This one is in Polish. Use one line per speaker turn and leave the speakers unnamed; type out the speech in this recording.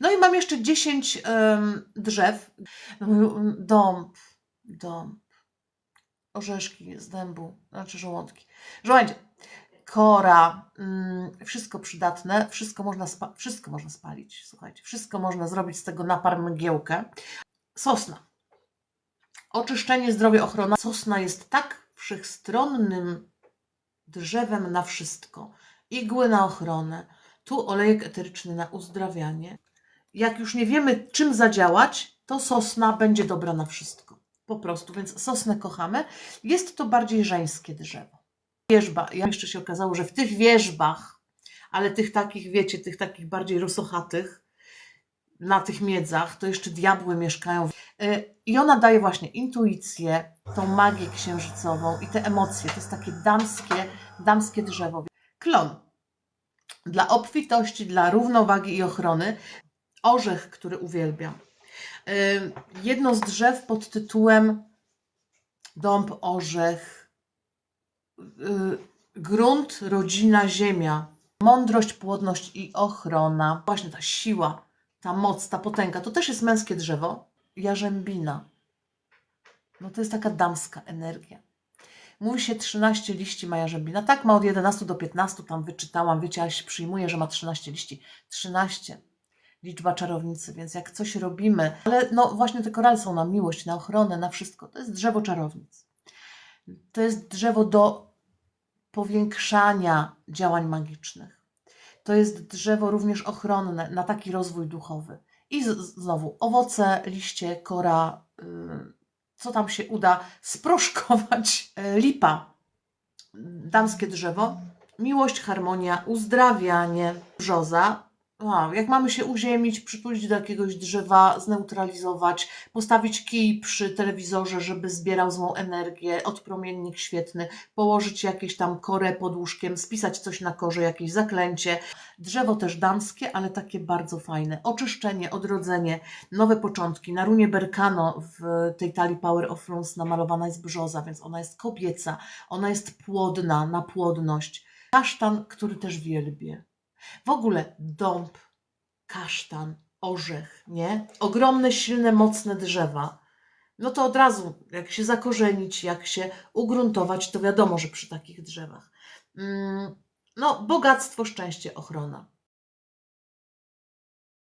No i mam jeszcze 10 em, drzew. Dąb, dąb, orzeszki z dębu, znaczy żołądki. Żołędzie, kora, mm, wszystko przydatne, wszystko można, wszystko można spalić, słuchajcie, wszystko można zrobić z tego napar mgiełkę. Sosna. Oczyszczenie, zdrowie, ochrona. Sosna jest tak wszechstronnym drzewem na wszystko. Igły na ochronę, tu olejek eteryczny na uzdrawianie. Jak już nie wiemy, czym zadziałać, to sosna będzie dobra na wszystko. Po prostu, więc sosnę kochamy. Jest to bardziej żeńskie drzewo. Wierzba. Ja jeszcze się okazało, że w tych wierzbach, ale tych takich, wiecie, tych takich bardziej rosochatych, na tych miedzach, to jeszcze diabły mieszkają. Y, I ona daje właśnie intuicję, tą magię księżycową i te emocje. To jest takie damskie, damskie drzewo. Klon. Dla obfitości, dla równowagi i ochrony. Orzech, który uwielbiam. Jedno z drzew pod tytułem Dąb, orzech, y, grunt, rodzina, ziemia. Mądrość, płodność i ochrona. Właśnie ta siła, ta moc, ta potęga. To też jest męskie drzewo. Jarzębina. No to jest taka damska energia. Mówi się 13 liści ma jarzębina. Tak ma od 11 do 15, tam wyczytałam. Wiecie, ja się przyjmuję, że ma 13 liści. 13. Liczba czarownicy, więc jak coś robimy, ale no właśnie te korale są na miłość, na ochronę, na wszystko. To jest drzewo czarownic. To jest drzewo do powiększania działań magicznych. To jest drzewo również ochronne na taki rozwój duchowy. I znowu owoce, liście, kora, y, co tam się uda sproszkować. Y, Lipa, damskie drzewo, miłość, harmonia, uzdrawianie, brzoza. Wow, jak mamy się uziemić, przytulić do jakiegoś drzewa, zneutralizować, postawić kij przy telewizorze, żeby zbierał złą energię, odpromiennik świetny, położyć jakieś tam korę pod łóżkiem, spisać coś na korze, jakieś zaklęcie. Drzewo też damskie, ale takie bardzo fajne. Oczyszczenie, odrodzenie, nowe początki. Na runie Berkano w tej talii Power of Runes namalowana jest brzoza, więc ona jest kobieca, ona jest płodna, na płodność. Kasztan, który też wielbię. W ogóle dąb, kasztan, orzech, nie? Ogromne, silne, mocne drzewa. No to od razu, jak się zakorzenić, jak się ugruntować, to wiadomo, że przy takich drzewach. Mm, No, bogactwo, szczęście, ochrona.